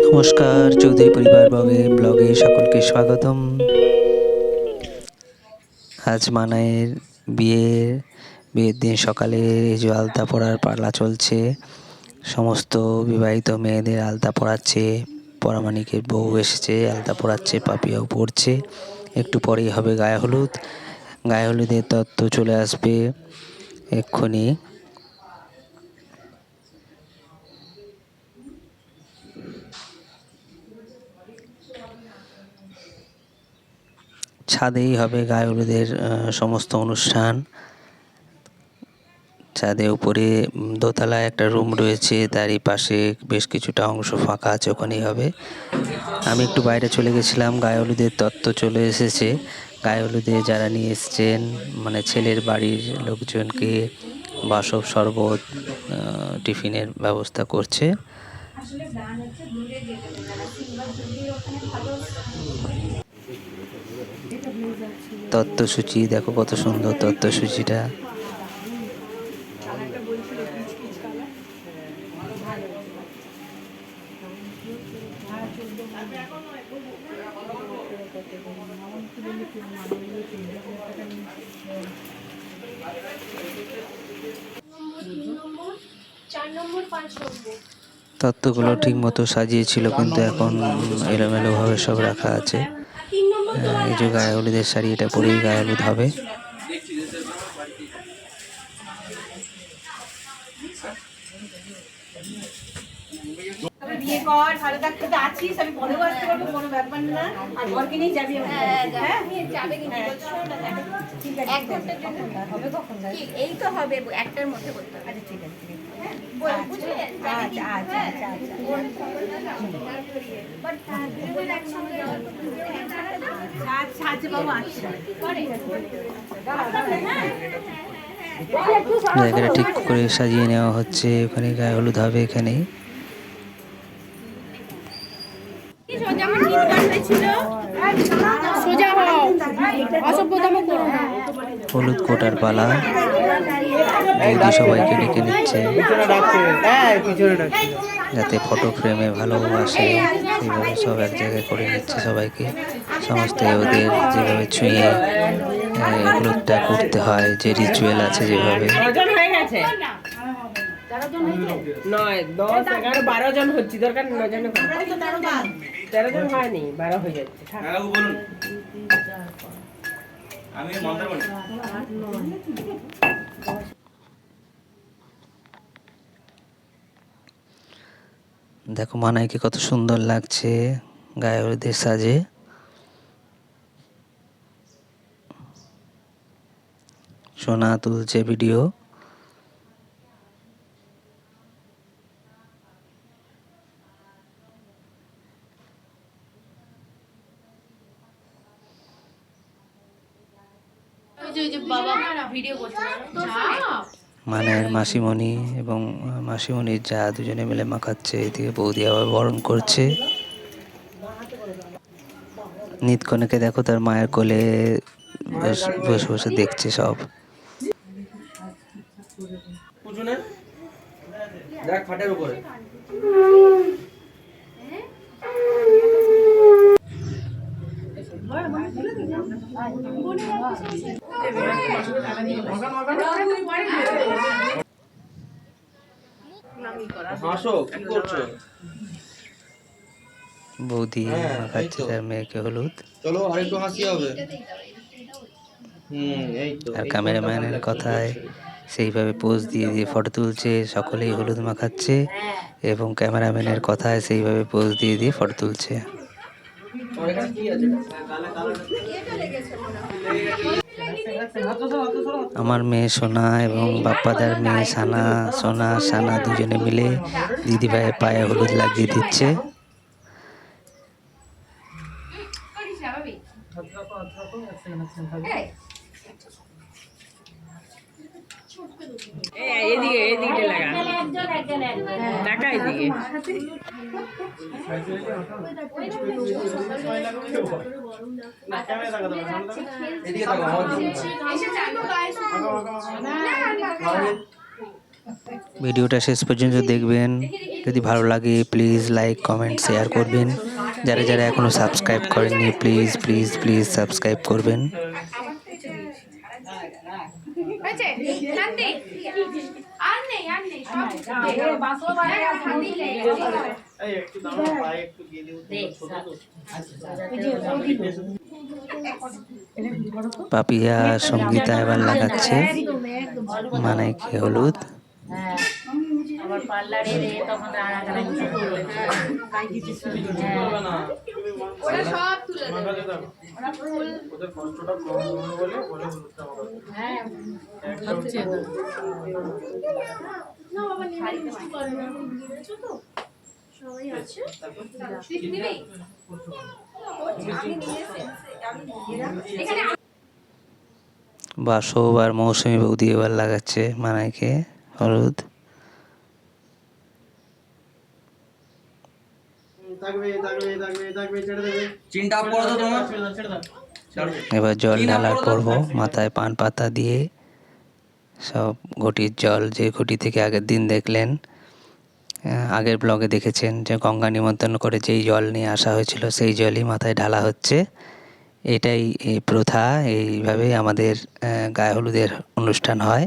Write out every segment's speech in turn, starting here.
নমস্কার, চৌধুরী পরিবার ব্লগে ব্লগে সকলকে স্বাগতম। আজ মানায়ের বিয়ে বিয়ের দিন সকালে এই যে আলতা পরার পালা চলছে, সমস্ত বিবাহিত মেয়েদের আলতা পড়াচ্ছে পরামানিকের বউ এসেছে, আলতা পরাচ্ছে, পাপিয়াও পড়ছে একটু পরেই হবে গায়ে হলুদ, গায়ে হলুদের তত্ত্ব চলে আসবে এক্ষুনি। ছাদেই হবে গায়ে হলুদের সমস্ত অনুষ্ঠান। ছাদে উপরে দোতলায় একটা রুম রয়েছে, তারই পাশে বেশ কিছুটা অংশ ফাঁকা আছে, ওখানেই হবে। আমি একটু বাইরে চলে গেছিলাম গায়ে হলুদের তত্ত্ব চলে এসেছে। গায়ে যারা নিয়ে এসছেন মানে ছেলের বাড়ির লোকজনকে বাসব শরবত টিফিনের ব্যবস্থা করছে। তত্ত্বসূচি, দেখো কত সুন্দর তত্ত্বসূচিটা। তত্ত্বগুলো ঠিক মতো সাজিয়েছিল, কিন্তু এখন এলোমেলোভাবে সব রাখা আছে। এই যে গায়ে হলুদের শাড়ি এটা পরেই গায়ে হলুদ হবে বিয়ে কর ভালো থাকতে তো আছিস আমি পরেও আসতে পারব কোনো ব্যাপার না। আর ঘরকে নিয়ে যাবি আমার সাথে, হ্যাঁ? যাবে কিন্তু। বলছো না, দেখো। ঠিক আছে এক ঘণ্টার জন্য। হবে কখন এই তো হবে একটার মধ্যে বলতে হবে। আচ্ছা ঠিক আছে। জায়গাটা ঠিক করে সাজিয়ে নেওয়া হচ্ছে। ওখানে গায়ে হলুদ হবে এখানেই। যেমন চিৎকার হয়েছিল সোজা হও। অসভ্যতম করো না। হলুদ কোটার পালা। বৌদি সবাইকে ডেকে নিচ্ছে যাতে ফটো ফ্রেমে ভালো আসে সেইভাবে সব এক জায়গায় করে নিচ্ছে সবাইকে। সমস্ত ওদের যেভাবে ছুঁয়ে হলুদটা করতে হয় যে রিচুয়াল আছে যেভাবে। হয়ে নয় দশ এগারো বারো জন হচ্ছে। দরকার নয় জন তেরো জন হয়নি বারো হয়ে যাচ্ছে। থাক। কাকু বলুন। আমি দেখো মানাইকে কত সুন্দর লাগছে গায়ে হলুদের সাজে। সোনা তুলছে ভিডিও মাসিমণি এবং মাসিমণির যা দুজনে মিলে মাখাচ্ছে এদিকে বৌদি আবার বরণ করছে। নিতকনেকে দেখো তার মায়ের কোলে বস- বসে দেখছে সব। দেখ খাটের উপরে হাসো কি করছ বৌদি হ্যাঁ, মাখাচ্ছে তার মেয়েকে হলুদ। চলো আরেকটু হাসি হবে। আর ক্যামেরাম্যানের কথায় সেইভাবে পোজ দিয়ে দিয়ে ফটো তুলছে সকলেই হলুদ মাখাচ্ছে এবং ক্যামেরাম্যানের কথায় সেইভাবে পোজ দিয়ে দিয়ে ফটো তুলছে তোমার এখানে কি আছে আমার মেয়ে সোনা এবং বাপ্পাদার মেয়ে সানা সোনা সানা দুজনে মিলে দিদিভাইয়ের পায়ে হলুদ লাগিয়ে দিচ্ছে। এই, ভিডিওটা শেষ পর্যন্ত দেখবেন। যদি ভালো লাগে প্লিজ লাইক কমেন্ট শেয়ার করবেন। যারা যারা এখনও সাবস্ক্রাইব করেননি প্লিজ প্লিজ প্লিজ সাবস্ক্রাইব করবেন। হয়েছে? শান্তি? আর নেই, আর নেই, সব পাপিয়া সঙ্গীতা এবার লাগাচ্ছে। মানে কি হলুদ? আবার পার্লারে রে তখন রাগারাগি শুরু করবে। হবে না ওরা সব তুলে দেবে। ওদের কষ্টটা কম হবে বলে বলে হলুদটা হবে হ্যাঁ, হচ্ছে। তো। দিদি, দিদি। বাসব আর মৌসুমি বৌদি এবার লাগাচ্ছে মানাইকে। হলুদ। এবার জল ঢালার পর্ব মাথায় পান পাতা দিয়ে। সব ঘটির জল যে ঘটি থেকে আগের দিন দেখলেন আগের ব্লগে দেখেছেন যে গঙ্গা নিমন্ত্রণ করে যেই জল নিয়ে আসা হয়েছিল সেই জলই মাথায় ঢালা হচ্ছে। এটাই এই প্রথা এইভাবেই আমাদের গায়ে হলুদের অনুষ্ঠান হয়।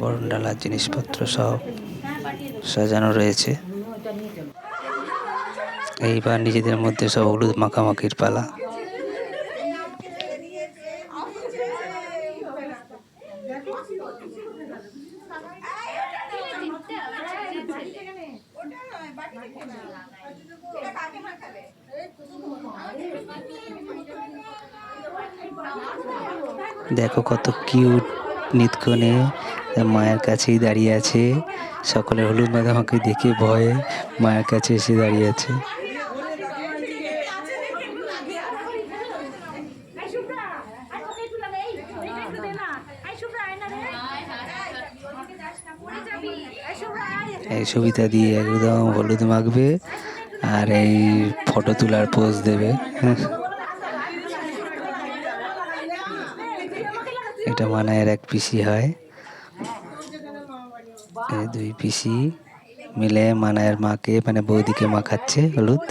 বরণ ডালার জিনিসপত্র সব সাজানো রয়েছে। এইবার নিজেদের মধ্যে সব হলুদ মাখামাখির পালা। দেখো কত কিউট নিতকনে মায়ের কাছেই দাঁড়িয়ে আছে। সকলে হলুদ মাখামাখি দেখে ভয়ে মায়ের কাছে এসে দাঁড়িয়ে আছে। এই সুবিধা দিয়ে একদম হলুদ মাখবে আর এই ফটো তোলার পোজ দেবে। এটা মানায়ের এক পিসি হয়। এই দুই পিসি মিলে মানায়ের মাকে মানে বৌদিকে মাখাচ্ছে হলুদ।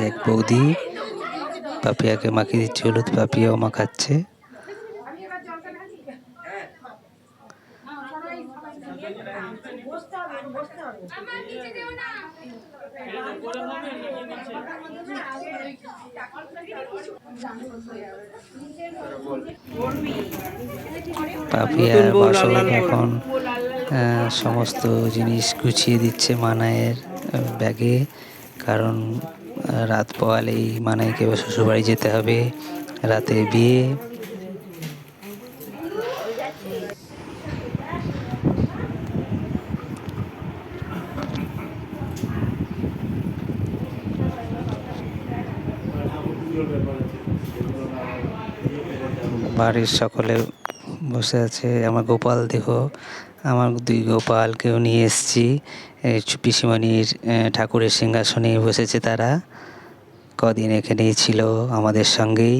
এক বৌদি পাপিয়াকে মাখিয়ে দিচ্ছে হলুদ পাপিয়াও মাখাচ্ছে আমার নিচে যেও না। পাপিয়া বাসব এখন সমস্ত জিনিস গুছিয়ে দিচ্ছে মানায়ের ব্যাগে কারণ রাত পোয়ালেই মানাইকে এবার শ্বশুরবাড়ি যেতে হবে, রাতে বিয়ে। বাড়ির সকলে বসে আছে, আমার গোপাল দেখো আমার দুই গোপালকেও নিয়ে এসেছি। পিসিমণির ঠাকুরের সিংহাসনে বসেছে তারা। কদিন এখানেই ছিল আমাদের সঙ্গেই।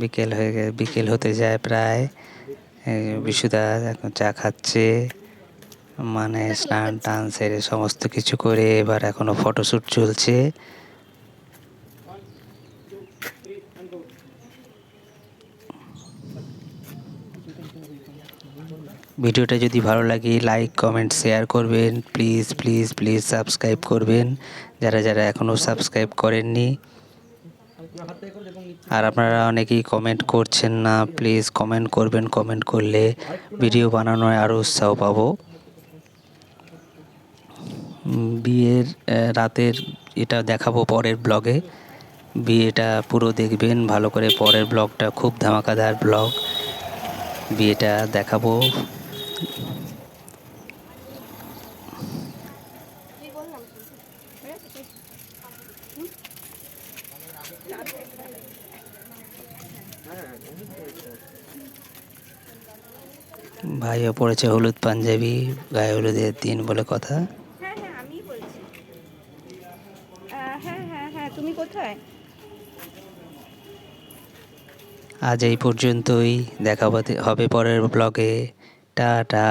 বিকেল হয়ে গে বিকেল হতে যায় প্রায়। বিশুদা এখন চা খাচ্ছে। মানে স্নান টান সেরে সমস্ত কিছু করে এবার এখনও ফটোশ্যুট চলছে। ভিডিওটা যদি ভালো লাগে লাইক কমেন্ট শেয়ার করবেন। প্লিজ প্লিজ প্লিজ সাবস্ক্রাইব করবেন। যারা যারা এখনও সাবস্ক্রাইব করেননি। আর আপনারা অনেকেই কমেন্ট করছেন না প্লিজ কমেন্ট করবেন। কমেন্ট করলে ভিডিও বানানোয় আরও উৎসাহ পাবো। বিয়ের রাতের এটা দেখাবো পরের ব্লগে। বিয়েটা পুরো দেখবেন, ভালো করে পরের ব্লগটা, খুব ধামাকাদার ব্লগ। বিয়েটা দেখাবো। ভাইও পড়েছে হলুদ পাঞ্জাবি, গায়ে হলুদের দিন বলে কথা। আজ এই পর্যন্তই। দেখা হবে পরের ব্লগে টাটা।